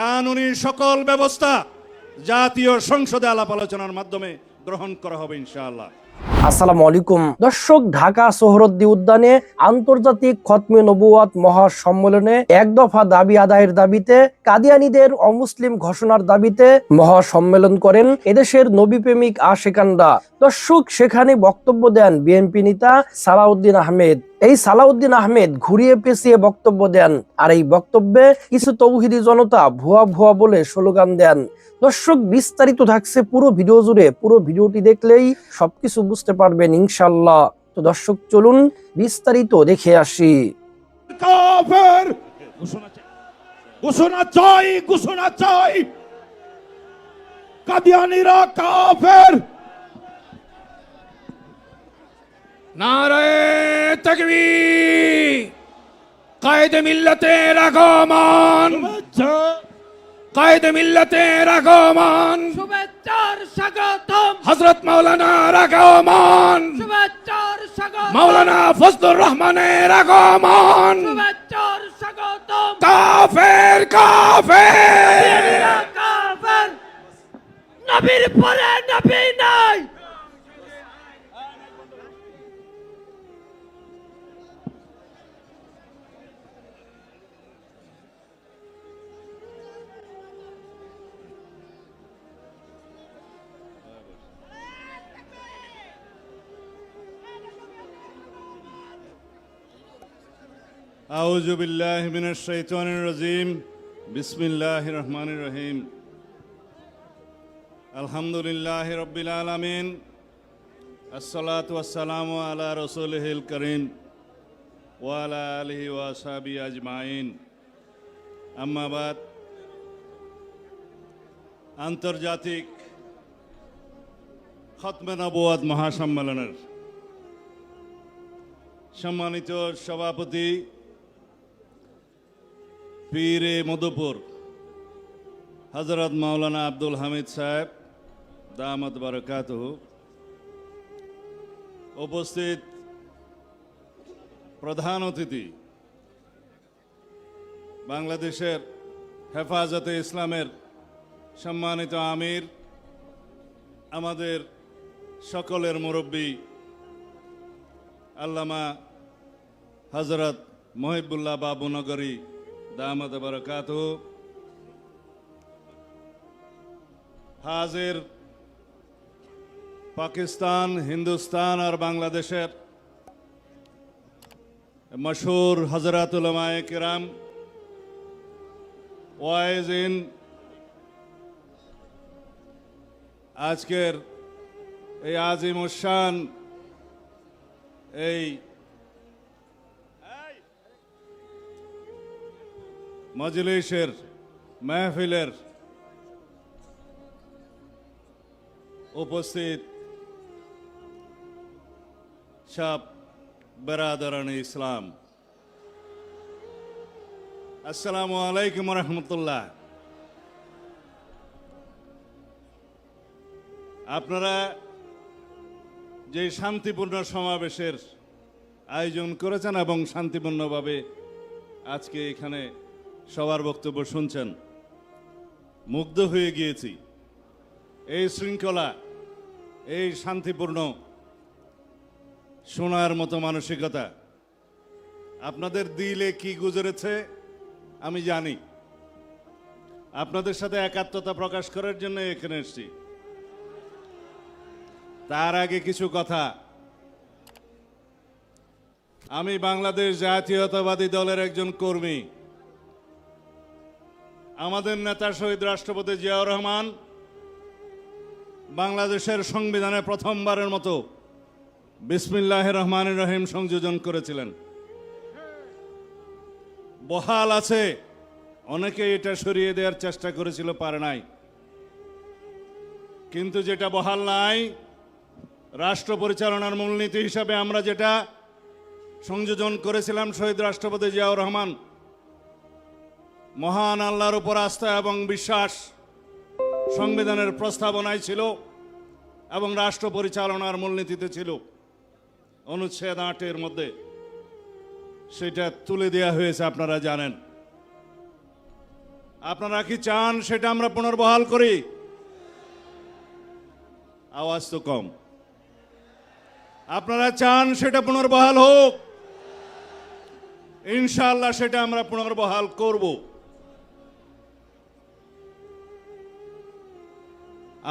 কানুনি সকল ব্যবস্থা জাতীয় সংসদে আলাপ আলোচনার মাধ্যমে গ্রহণ করা হবে ইনশাআল্লাহ। আসসালামু আলাইকুম। দর্শক, ঢাকা সোহরদ্দি উদ্যানে আন্তর্জাতিক খতমে নবুয়াত মহাসম্মেলনে এক দফা দাবি আদায়ের দাবিতে কাদিয়ানীদের অমুসলিম ঘোষণার দাবিতে মহাসম্মেলন করেন এদেশের নবী প্রেমিক আশেকানরা। দর্শক, সেখানে বক্তব্য দেন বিএনপি নেতা সালাউদ্দিন আহমেদ। এই সালাউদ্দিন আহমেদ ঘুরিয়ে পেঁচিয়ে বক্তব্য দেন, আর এই বক্তব্যে কিছু তৌহিদি জনতা ভুয়া ভুয়া বলে স্লোগান দেন। দর্শক, বিস্তারিত থাকছে পুরো ভিডিও জুড়ে। পুরো ভিডিওটি দেখলেই সবকিছু বুঝতে পারবেন ইনশাল্লাহ তো দর্শক, চলুন বিস্তারিত দেখে আসি। ঘোষণা চাই ঘোষণা চাই। কাদিয়ানিরা কাফের! নারে তকবীর। কায়েদে মিল্লতের আগমন। কায়েদে মিল্লতের আগমন। শুভেচ্ছার স্বাগতম। হযরত মাওলানার আগমন শুভেচ্ছার স্বাগতম। মাওলানা ফজলুর রহমানের আগমন। শুভেচ্ছার স্বাগতম। কাফের কাফের। কাফের। নবীর পরে নবী নাই। আউযু বিল্লাহি মিনাশ শাইতানির রাজিম। বিসমিল্লাহির রহমানির রহিম। আলহামদুলিল্লাহি রাব্বিল আলামিন। আসসালাতু ওয়াসসালামু আলা রাসূলিহিল কারীম। ওয়া আলা আলিহি ওয়া আসহাবিহি আজমাইন। আম্মা বাদ। আন্তর্জাতিক খতমে নবুয়াত মহাসম্মেলনের সম্মানিত সভাপতি পীরে মধুপুর। হজরত মাওলানা আব্দুল হামিদ সাহেব, দামত বারকাত উপস্থিত প্রধান অতিথি, বাংলাদেশের হেফাজতে ইসলামের সম্মানিত আমির, আমাদের সকলের মুরব্বী, আল্লামা হজরত মহিবুল্লাহ বাবু নগরী দামদ বরকাত। হাজির পাকিস্তান, হিন্দুস্তান আর বাংলাদেশের মশহুর হজরতুলমায় কিরাম ওয়াইজিন আজকের এই আজিম উসান এই মজলিসের মেহফিলের উপস্থিত সব বেরাদরান ইসলাম। আসসালামু আলাইকুম রহমতুল্লাহ। আপনারা যে শান্তিপূর্ণ সমাবেশের আয়োজন করেছেন এবং শান্তিপূর্ণভাবে আজকে এখানে সবার বক্তব্য শুনছেন। মুগ্ধ হয়ে গিয়েছি। এই শৃঙ্খলা, এই শান্তিপূর্ণ, শোনার মতো মানসিকতা, আপনাদের দিলে কি গুজরেছে, আমি জানি। আপনাদের সাথে একাত্মতা প্রকাশ করার জন্য এখানে এসেছি। তার আগে কিছু কথা। আমি বাংলাদেশ জাতীয়তাবাদী দলের একজন কর্মী। আমাদের নেতা শহীদ রাষ্ট্রপতি জিয়াউর রহমান বাংলাদেশের সংবিধানে প্রথমবারের মতো বিসমিল্লাহ রহমান রহিম সংযোজন করেছিলেন। বহাল আছে অনেকে এটা সরিয়ে দেওয়ার চেষ্টা করেছিল, পারে নাই। কিন্তু যেটা বহাল নাই, রাষ্ট্র পরিচালনার মূলনীতি হিসাবে আমরা যেটা সংযোজন করেছিলাম শহীদ রাষ্ট্রপতি জিয়াউর রহমান মহান আল্লাহর উপর আস্থা এবং বিশ্বাস সংবিধানের প্রস্তাবনায় ছিল এবং রাষ্ট্র পরিচালনার মূলনীতিতে ছিল। অনুচ্ছেদ আটের মধ্যে সেটা তুলে দেওয়া হয়েছে, আপনারা জানেন। আপনারা কি চান সেটা আমরা পুনর্বহাল করি? আওয়াজ তো কম। আপনারা চান সেটা পুনর্বহাল হোক? ইনশাল্লাহ সেটা আমরা পুনর্বহাল করব।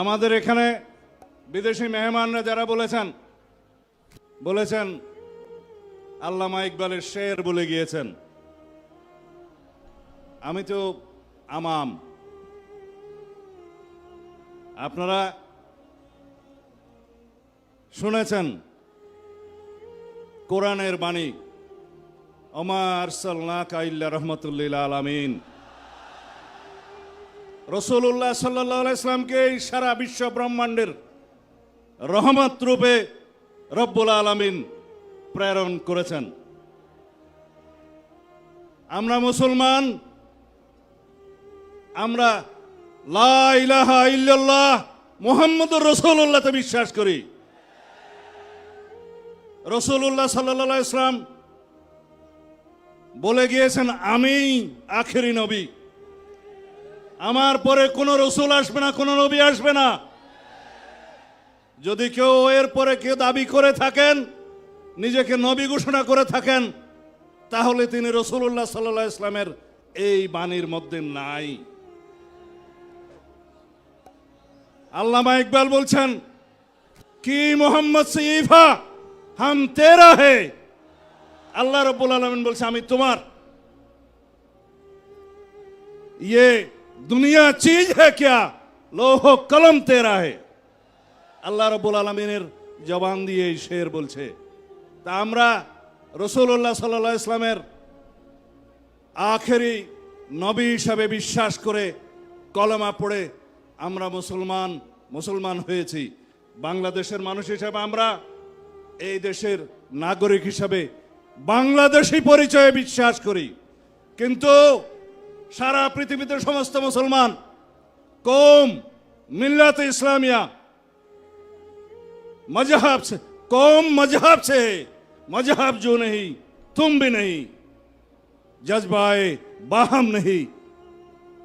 আমাদের এখানে বিদেশি মেহমানরা যারা বলেছেন বলেছেন, আল্লামা ইকবালের শের বলে গিয়েছেন। আমি তো আমাম। আপনারা শুনেছেন, কোরআনের বাণী অমার সাল্লা কাইল্লা রহমতুল্লিল আলমিন রসুল্লাহ সাল্লাহ এই সারা বিশ্ব ব্রহ্মাণ্ডের রহমত রূপে রব্বুল আলমিন প্রেরণ করেছেন। আমরা মুসলমান, আমরা লা ইলাহা ইল্লাল্লাহ মুহাম্মদুর রসুল্লাহতে বিশ্বাস করি। রসুল্লাহ সাল্লাহ ইসলাম বলে গিয়েছেন, আমি আখেরি নবী। আমার পরে কোনো রসুল আসবে না, কোনো নবী আসবে না। যদি কেউ এর পরে কেউ দাবি করে থাকেন, নিজেকে নবী ঘোষণা করে থাকেন, তাহলে তিনি রসুল্লাহ সাল্লাহ ইসলামের এই বাণীর মধ্যে নাই। আল্লামা ইকবাল বলছেন, কি মোহাম্মদ সঈফা হাম তেরা হে? আল্লাহ রব্বুল আলমিন বলছে, আমি তোমার। ये দুনিয়া চিজ হ্যাঁ ক্যা? লৌহ কলম তেরা হে। আল্লাহ রবুল আলমিনের জবান দিয়ে এই শের বলছে, তা আমরা রসুল্লাহ সাল্লাহ ইসলামের আখেরি নবী হিসাবে বিশ্বাস করে কলমা পড়ে আমরা মুসলমান মুসলমান হয়েছি। বাংলাদেশের মানুষ হিসাবে আমরা এই দেশের নাগরিক হিসাবে বাংলাদেশি পরিচয়ে বিশ্বাস করি। কিন্তু সারা পৃথিবীতে সমস্ত মুসলমান কৌম मिल्लत इस्लामिया मजहब से कौम मजहब से है मजहब जो नहीं तुम भी नहीं जज्बाए बाहम नहीं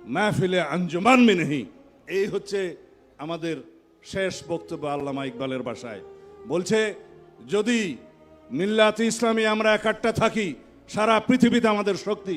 মাহফিলে আঞ্জুমান মি নেই এই হচ্ছে আমাদের শেষ বক্তব্য আল্লামা ইকবালের বাসায় বলছে যদি মিল্লাত ইসলামী আমরা একাট্টা থাকি সারা পৃথিবীতে আমাদের শক্তি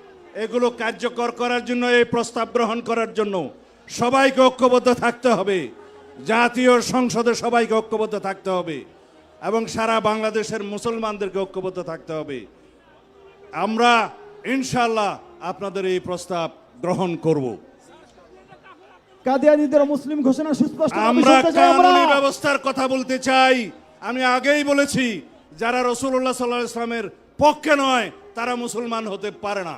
এগুলো কার্যকর করার জন্য এই প্রস্তাব গ্রহণ করার জন্য সবাইকে ঐক্যবদ্ধ থাকতে হবে। জাতীয় সংসদে সবাইকে ঐক্যবদ্ধ থাকতে হবে এবং সারা বাংলাদেশের মুসলমানদেরকে ঐক্যবদ্ধ থাকতে হবে। আমরা ইনশাল্লাহ আপনাদের এই প্রস্তাব গ্রহণ করব। কাদিয়ানিদের মুসলিম ঘোষণা সুস্পষ্ট আমরা কানুনি ব্যবস্থার কথা বলতে চাই। আমি আগেই বলেছি যারা রসুল্লাহ সাল্লাহ ইসলামের পক্ষে নয় তারা মুসলমান হতে পারে না।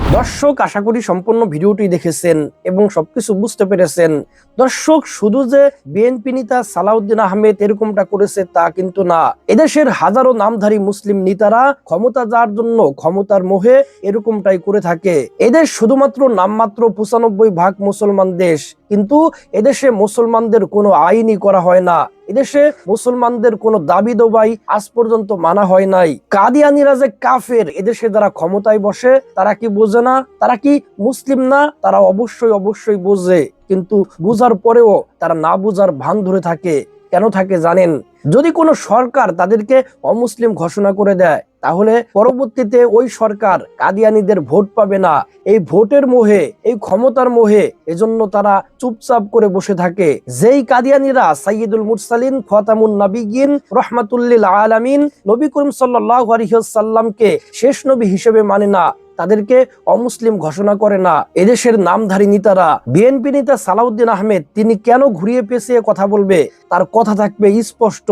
দর্শক, আশা করি সম্পূর্ণ ভিডিওটি দেখেছেন এবং সবকিছু বুঝতে পেরেছেন। দর্শক, শুধু যে বিএনপি নেতা সালাউদ্দিন আহমেদ এরকমটা করেছে তা কিন্তু না। এদেশের হাজারো নামধারী মুসলিম নেতারা ক্ষমতা যাওয়ার জন্য ক্ষমতার মোহে এরকমটাই করে থাকে। এদেশ শুধুমাত্র নামমাত্র পঁচানব্বই ভাগ মুসলমান দেশ, কিন্তু এদেশে মুসলমানদের কোনো আইনই করা হয় না। এদেশে মুসলমানদের কোনো দাবি দবাই আজ পর্যন্ত মানা হয় নাই। কাদিয়ানিরা যে কাফের, এদেশে যারা ক্ষমতায় বসে, তারা কি বোঝে? না, তারা কি মুসলিম না? তারা অবশ্যই অবশ্যই বোঝে। কিন্তু বুঝার পরেও তারা না বুঝার ভান ধরে থাকে। কেন থাকে জানেন? যদি কোনো সরকার তাদেরকে অমুসলিম ঘোষণা করে দেয়, তাহলে পরবর্তীতে ওই সরকার কাদিয়ানিদের ভোট পাবে না। এই ভোটের মোহে, এই ক্ষমতার মোহে এজন্য তারা চুপচাপ করে বসে থাকে। যেই কাদিয়ানিরা সাইয়দুল মুরসালিন, খতামুন নাবিগিন রহমাতুল্লিল আলামিন, নবী করিম সাল্লাহ আলহিহাল্লামকে শেষ নবী হিসেবে মানে না তাদেরকে অমুসলিম ঘোষণা করে না। এদেশের নামধারী নেতারা, বিএনপি নেতা সালাউদ্দিন আহমেদ, তিনি কেন ঘুরিয়ে পেছিয়ে কথা বলবে? তার কথা থাকবে স্পষ্ট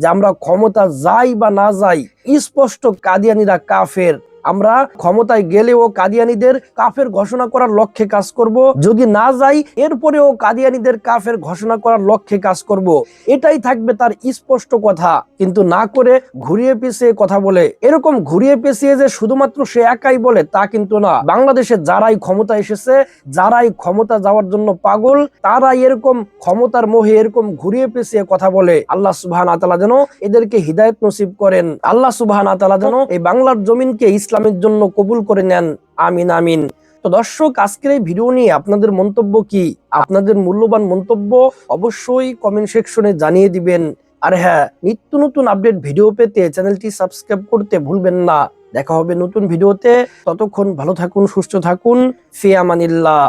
যে আমরা ক্ষমতা যাই বা না যাই, স্পষ্ট কাদিয়ানিরা কাফের। আমরা ক্ষমতায় গেলেও কাদিয়ানিদের কাফের ঘোষণা করার লক্ষ্যে কাজ করব। যদি না যাই, এরপরেও কাদিয়ানিদের কাফের ঘোষণা করার লক্ষ্যে কাজ করব। এটাই থাকবে তার স্পষ্ট কথা। কিন্তু না করে ঘুরিয়ে পেঁচিয়ে কথা বলে। এরকম ঘুরিয়ে পেঁচিয়ে যে শুধুমাত্র সে একাই বলে, তা কিন্তু না। বাংলাদেশে যারাই ক্ষমতা এসেছে, যারাই ক্ষমতা যাওয়ার জন্য পাগল, তারাই এরকম ক্ষমতার মোহে এরকম ঘুরিয়ে পেঁচিয়ে কথা বলে। আল্লাহ সুবহান আতালা যেন এদেরকে হৃদায়ত নসিব করেন। আল্লাহ সুবহান আতালা যেন এই বাংলার জমিনকে ইসলামের জন্য কবুল করে নেন। আমিন আমিন। তো দর্শক, আজকের এই ভিডিও নিয়ে আপনাদের মন্তব্য কি? আপনাদের মূল্যবান মন্তব্য অবশ্যই কমেন্ট সেকশনে জানিয়ে দিবেন। আর হ্যাঁ নিত্য নতুন আপডেট ভিডিও পেতে চ্যানেলটি সাবস্ক্রাইব করতে ভুলবেন না। দেখা হবে নতুন ভিডিওতে ততক্ষণ ভালো থাকুন, সুস্থ থাকুন। ফিয়ামানিল্লাহ